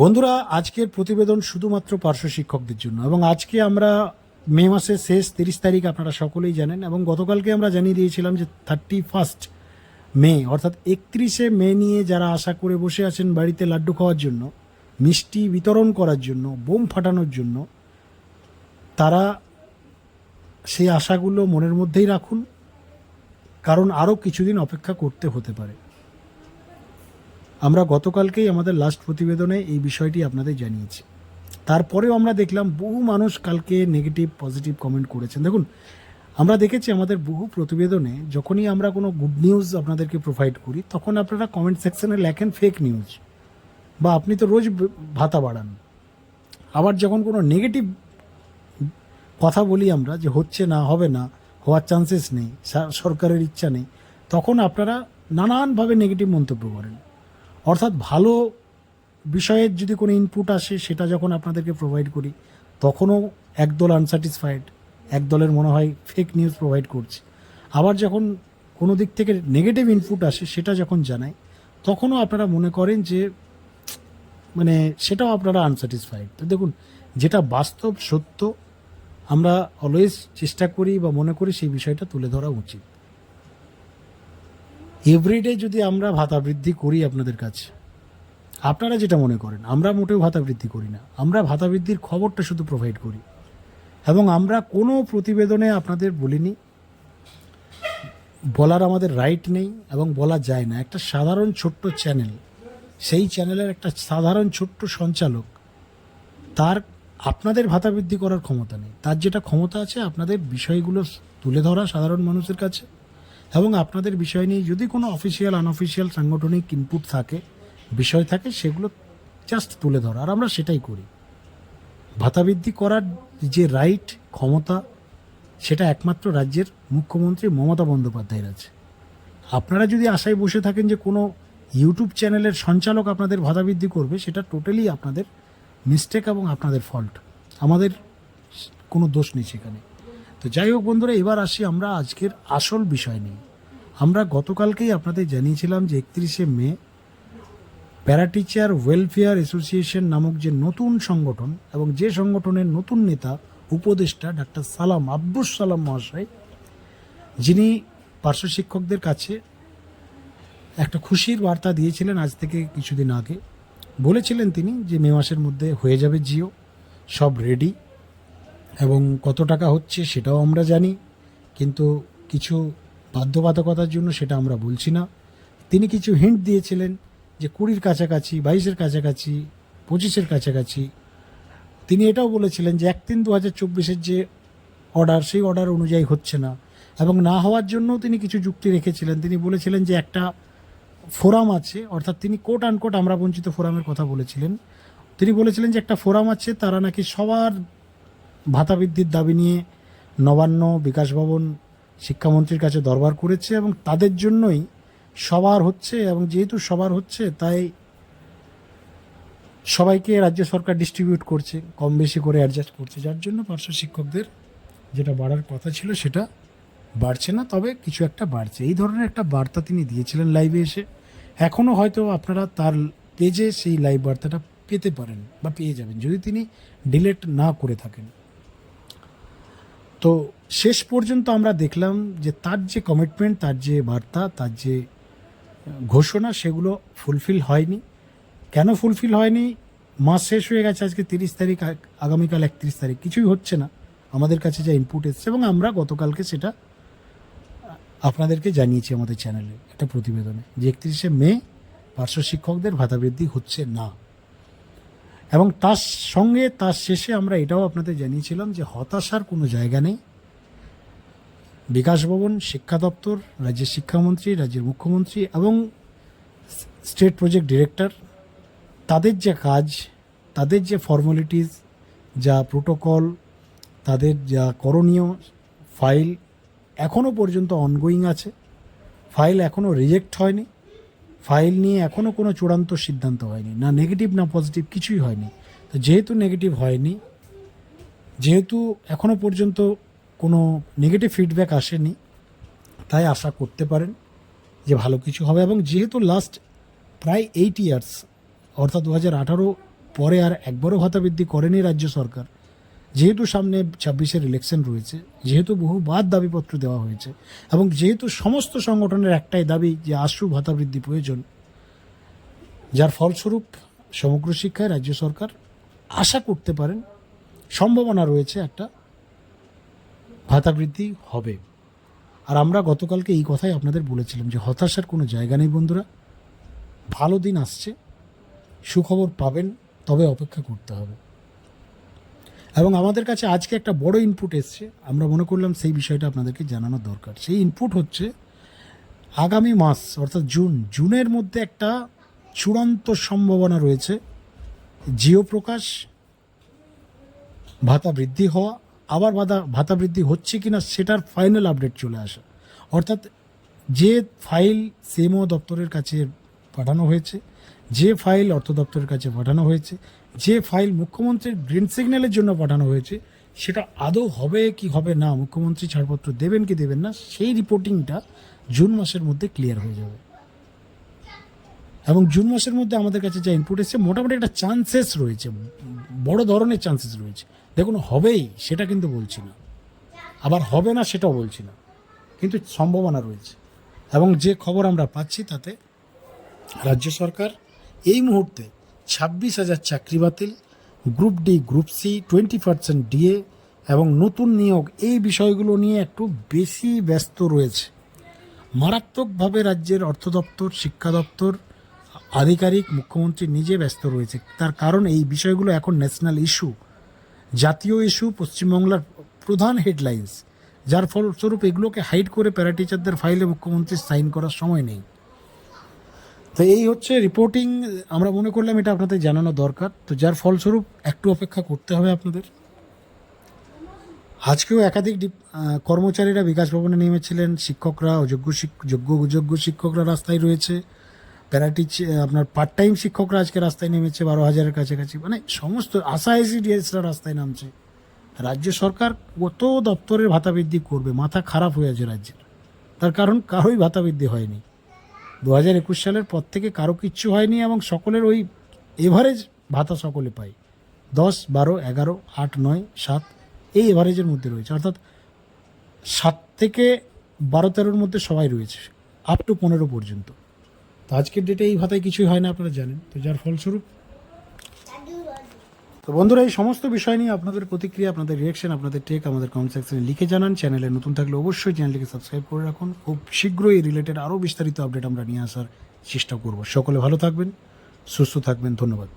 বন্ধুরা, আজকের প্রতিবেদন শুধুমাত্র পার্শ্ব শিক্ষকদের জন্য এবং আজকে আমরা মে মাসের শেষ তিরিশ তারিখ আপনারা সকলেই জানেন এবং গতকালকে আমরা জানিয়ে দিয়েছিলাম যে থার্টি ফার্স্ট মে, অর্থাৎ একত্রিশে মে নিয়ে যারা আশা করে বসে আছেন বাড়িতে লাড্ডু খাওয়ার জন্য, মিষ্টি বিতরণ করার জন্য, বোম ফাটানোর জন্য, তারা সেই আশাগুলো মনের মধ্যেই রাখুন, কারণ আরও কিছুদিন অপেক্ষা করতে হতে পারে। আমরা গতকালকেই আমাদের লাস্ট প্রতিবেদনে এই বিষয়টি আপনাদের জানিয়েছি। তারপরেও আমরা দেখলাম বহু মানুষ কালকে নেগেটিভ পজিটিভ কমেন্ট করেছেন। দেখুন, আমরা দেখেছি আমাদের বহু প্রতিবেদনে যখনই আমরা কোনো গুড নিউজ আপনাদেরকে প্রোভাইড করি, তখন আপনারা কমেন্ট সেকশনে লেখেন ফেক নিউজ বা আপনি তো রোজ ভাতা বাড়ান। আবার যখন কোনো নেগেটিভ কথা বলি আমরা যে হচ্ছে না, হবে না, হওয়ার চান্সেস নেই সরকারের ইচ্ছা নেই, তখন আপনারা নানানভাবে নেগেটিভ মন্তব্য করেন। অর্থাৎ ভালো বিষয়ের যদি কোনো ইনপুট আসে, সেটা যখন আপনাদেরকে প্রোভাইড করি, তখনও একদল আনস্যাটিসফাইড একদলের মনে হয় ফেক নিউজ প্রোভাইড করছে। আবার যখন কোনো দিক থেকে নেগেটিভ ইনপুট আসে, সেটা যখন জানাই তখনও আপনারা মনে করেন যে মানে সেটাও আপনারা আনস্যাটিসফাইড তো দেখুন, যেটা বাস্তব সত্য, আমরা অলওয়েজ চেষ্টা করি বা মনে করি সেই বিষয়টা তুলে ধরা উচিত। এভরিডে যদি আমরা ভাতা বৃদ্ধি করি আপনাদের কাছে, আপনারা যেটা মনে করেন, আমরা মোটেও ভাতা বৃদ্ধি করি না। আমরা ভাতা বৃদ্ধির খবরটা শুধু প্রোভাইড করি। এবং আমরা কোনো প্রতিবেদনে আপনাদের বলিনি, বলার আমাদের রাইট নেই এবং বলা যায় না। একটা সাধারণ ছোট্ট চ্যানেল সেই চ্যানেলের একটা সাধারণ ছোট্ট সঞ্চালক, তার আপনাদের ভাতা বৃদ্ধি করার ক্ষমতা নেই। তার যেটা ক্ষমতা আছে, আপনাদের বিষয়গুলো তুলে ধরা সাধারণ মানুষের কাছে। এবং আপনাদের বিষয় নিয়ে যদি কোনো অফিসিয়াল আনঅফিসিয়াল সাংগঠনিক ইনপুট থাকে, বিষয় থাকে, সেগুলো জাস্ট তুলে ধরা। আর আমরা সেটাই করি। ভাতা বৃদ্ধি করার যে রাইট ক্ষমতা, সেটা একমাত্র রাজ্যের মুখ্যমন্ত্রী মমতা বন্দ্যোপাধ্যায়ের আছে। আপনারা যদি আশায় বসে থাকেন যে কোনো ইউটিউব চ্যানেলের সঞ্চালক আপনাদের ভাতা বৃদ্ধি করবে, সেটা টোটালি আপনাদের মিস্টেক এবং আপনাদের ফল্ট আমাদের কোনো দোষ নেই সেখানে। তো যাই হোক বন্ধুরা, এবার আসি আমরা আজকের আসল বিষয় নিয়ে। আমরা গতকালকেই আপনাদের জানিয়েছিলাম যে একত্রিশে মে প্যারাটিচার ওয়েলফেয়ার অ্যাসোসিয়েশন নামক যে নতুন সংগঠন এবং যে সংগঠনের নতুন নেতা উপদেষ্টা ডাক্তার সালাম আব্দুস সালাম মহাশয়, যিনি পার্শ্ব শিক্ষকদের কাছে একটা খুশির বার্তা দিয়েছিলেন আজ থেকে কিছুদিন আগে। বলেছিলেন তিনি যে মে মাসের মধ্যে হয়ে যাবে জিও, সব রেডি এবং কত টাকা হচ্ছে সেটাও আমরা জানি, কিন্তু কিছু বাধ্যবাধকতার জন্য সেটা আমরা বলছি না। তিনি কিছু হিন্ট দিয়েছিলেন যে কুড়ির কাছাকাছি, বাইশের কাছাকাছি, পঁচিশের কাছাকাছি। তিনি এটাও বলেছিলেন যে এক তিন দু হাজার চব্বিশের যে অর্ডার সেই অর্ডার অনুযায়ী হচ্ছে না। এবং না হওয়ার জন্য তিনি কিছু যুক্তি রেখেছিলেন। তিনি বলেছিলেন যে একটা ফোরাম আছে, অর্থাৎ তিনি কোট আনকোট আমরা বঞ্চিত ফোরামের কথা বলেছিলেন। তিনি বলেছিলেন যে একটা ফোরাম আছে, তারা নাকি সবার ভাতা বৃদ্ধির দাবি নিয়ে নবান্ন বিকাশ ভবন শিক্ষামন্ত্রীর কাছে দরবার করেছে এবং তাদের জন্যই সবার হচ্ছে এবং যেহেতু সবার হচ্ছে, তাই সবাইকে রাজ্য সরকার ডিস্ট্রিবিউট করছে, কম বেশি করে অ্যাডজাস্ট করছে। যার জন্য পার্শ্ব শিক্ষকদের যেটা বাড়ার কথা ছিল সেটা বাড়ছে না, তবে কিছু একটা বাড়ছে। এই ধরনের একটা বার্তা তিনি দিয়েছিলেন লাইভে এসে। এখনও হয়তো আপনারা তার পেজে সেই লাইভ বার্তাটা পেতে পারেন বা পেয়ে যাবেন, যদি তিনি ডিলেট না করে থাকেন। তো শেষ পর্যন্ত আমরা দেখলাম যে তার যে কমিটমেন্ট তার যে বার্তা, তার যে ঘোষণা, সেগুলো ফুলফিল হয়নি। কেন ফুলফিল হয়নি? মাস শেষ হয়ে গেছে, আজকে তিরিশ তারিখ আগামীকাল একত্রিশ তারিখ। কিছুই হচ্ছে না। আমাদের কাছে যা ইনপুট এসছে এবং আমরা গতকালকে সেটা আপনাদেরকে জানিয়েছি আমাদের চ্যানেলে একটা প্রতিবেদনে যে একত্রিশে মে পার্শ্ব শিক্ষকদের ভাতা বৃদ্ধি হচ্ছে না। এবং তার সঙ্গে, তার শেষে আমরা এটাও আপনাদের জানিয়েছিলাম যে হতাশার কোনো জায়গা নেই। বিকাশ ভবন, শিক্ষা দপ্তর, রাজ্যের শিক্ষামন্ত্রী, রাজ্যের মুখ্যমন্ত্রী এবং স্টেট প্রজেক্ট ডিরেক্টর, তাদের যে কাজ, তাদের যে ফর্মালিটিস, যা প্রোটোকল, তাদের যা করণীয় ফাইল এখনও পর্যন্ত অনগোয়িং আছে। ফাইল এখনও রিজেক্ট হয়নি। ফাইল নিয়ে এখনও কোনো চূড়ান্ত সিদ্ধান্ত হয়নি, না নেগেটিভ না পজিটিভ কিছুই হয়নি। তো যেহেতু নেগেটিভ হয়নি, যেহেতু এখনও পর্যন্ত কোনো নেগেটিভ ফিডব্যাক আসেনি, তাই আশা করতে পারেন যে ভালো কিছু হবে এবং যেহেতু লাস্ট প্রায় এইট ইয়ার্স অর্থাৎ দু হাজার আঠারো পরে আর একবারও ভাতা বৃদ্ধি করেনি রাজ্য সরকার যেহেতু সামনে ছাব্বিশের ইলেকশন রয়েছে, যেহেতু বহুবার দাবিপত্র দেওয়া হয়েছে এবং যেহেতু সমস্ত সংগঠনের একটাই দাবি যে আশ্রু ভাতা বৃদ্ধি প্রয়োজন, যার ফলস্বরূপ সমগ্র শিক্ষায় রাজ্য সরকার আশা করতে পারেন সম্ভাবনা রয়েছে একটা ভাতা বৃদ্ধি হবে। আর আমরা গতকালকে এই কথাই আপনাদের বলেছিলাম যে হতাশার কোনো জায়গা নেই বন্ধুরা, ভালো দিন আসছে, সুখবর পাবেন, তবে অপেক্ষা করতে হবে। এবং আমাদের কাছে আজকে একটা বড় ইনপুট এসছে। আমরা মনে করলাম সেই বিষয়টা আপনাদেরকে জানানো দরকার। সেই ইনপুট হচ্ছে, আগামী মাস, অর্থাৎ জুন, জুনের মধ্যে একটা চূড়ান্ত সম্ভাবনা রয়েছে। জিও প্রকাশ, ভাতা বৃদ্ধি হওয়া, আবার ভাতা ভাতা বৃদ্ধি হচ্ছে কিনা সেটার ফাইনাল আপডেট চলে আসা। অর্থাৎ যে ফাইল সিএমও দপ্তরের কাছে পাঠানো হয়েছে, যে ফাইল অর্থ দপ্তরের কাছে পাঠানো হয়েছে যে ফাইল মুখ্যমন্ত্রীর গ্রিন সিগন্যালের জন্য পাঠানো হয়েছে, সেটা আদৌ হবে কি হবে না, মুখ্যমন্ত্রী ছাড়পত্র দেবেন কি দেবেন না, সেই রিপোর্টিংটা জুন মাসের মধ্যে ক্লিয়ার হয়ে যাবে। এবং জুন মাসের মধ্যে আমাদের কাছে যা ইনপুট এসেছে, মোটামুটি একটা চান্সেস রয়েছে, বড় ধরনের চান্সেস রয়েছে। দেখুন, হবেই, সেটা কিন্তু বলছি না। আবার হবে না, সেটাও বলছি না। কিন্তু সম্ভাবনা রয়েছে। এবং যে খবর আমরা পাচ্ছি তাতে রাজ্য সরকার এই মুহূর্তে ছাব্বিশ হাজার চাকরি বাতিল, group D, group C, twenty percent DA এবং নতুন নিয়োগ। এই বিষয়গুলো নিয়ে একটু বেশি ব্যস্ত রয়েছে। মারাত্মকভাবে রাজ্যের অর্থ দপ্তর, শিক্ষা দপ্তর, আধিকারিক, মুখ্যমন্ত্রী নিজে ব্যস্ত রয়েছে। তার কারণ এই বিষয়গুলো এখন ন্যাশনাল ইস্যু জাতীয় ইস্যু পশ্চিমবাংলার প্রধান হেডলাইন্স যার ফলস্বরূপ এগুলোকে হাইড করে প্যারা টিচারদের ফাইলে মুখ্যমন্ত্রী সাইন করার সময় নেই। তো এই হচ্ছে রিপোর্টিং আমরা মনে করলাম এটা আপনাদের জানানো দরকার। তো যার ফলস্বরূপ একটু অপেক্ষা করতে হবে আপনাদের। আজকেও একাধিক কর্মচারীরা বিকাশ ভবনে নেমেছিলেন। শিক্ষকরা, অযোগ্য যোগ্য, অযোগ্য শিক্ষকরা রাস্তায় রয়েছে। প্যারাটিচ আপনার পার্ট টাইম শিক্ষকরা আজকে রাস্তায় নেমেছে বারো হাজারের কাছাকাছি। মানে সমস্ত আশা এসিডিএসরা রাস্তায় নামছে। রাজ্য সরকার কত দপ্তরের ভাতা বৃদ্ধি করবে? মাথা খারাপ হয়ে আছে রাজ্যের। তার কারণ কারোই ভাতা বৃদ্ধি হয়নি। দু হাজার একুশ সালের পর থেকে কারও কিচ্ছু হয়নি এবং সকলের ওই এভারেজ ভাতা সকলে পায়। দশ, বারো, এগারো, আট, নয়, সাত, এই এভারেজের মধ্যে রয়েছে। অর্থাৎ সাত থেকে বারো, তেরোর মধ্যে সবাই রয়েছে আপ টু পনেরো পর্যন্ত। তো আজকের ডেটে এই ভাতায় কিছুই হয় না, আপনারা জানেন। তো যার ফলস্বরূপ তো বন্ধুরা, এই সমস্ত বিষয় নিয়ে আপনাদের প্রতিক্রিয়া, আপনাদের রিয়াকশন আপনাদের টেক আমাদের কমেন্ট সেকশনে লিখে জানান। চ্যানেলে নতুন থাকলে অবশ্যই চ্যানেলটিকে সাবস্ক্রাইব করে রাখুন। খুব শীঘ্রই এই রিলেটেড আরও বিস্তারিত আপডেট আমরা নিয়ে আসার চেষ্টা করব। সকলে ভালো থাকবেন, সুস্থ থাকবেন, ধন্যবাদ।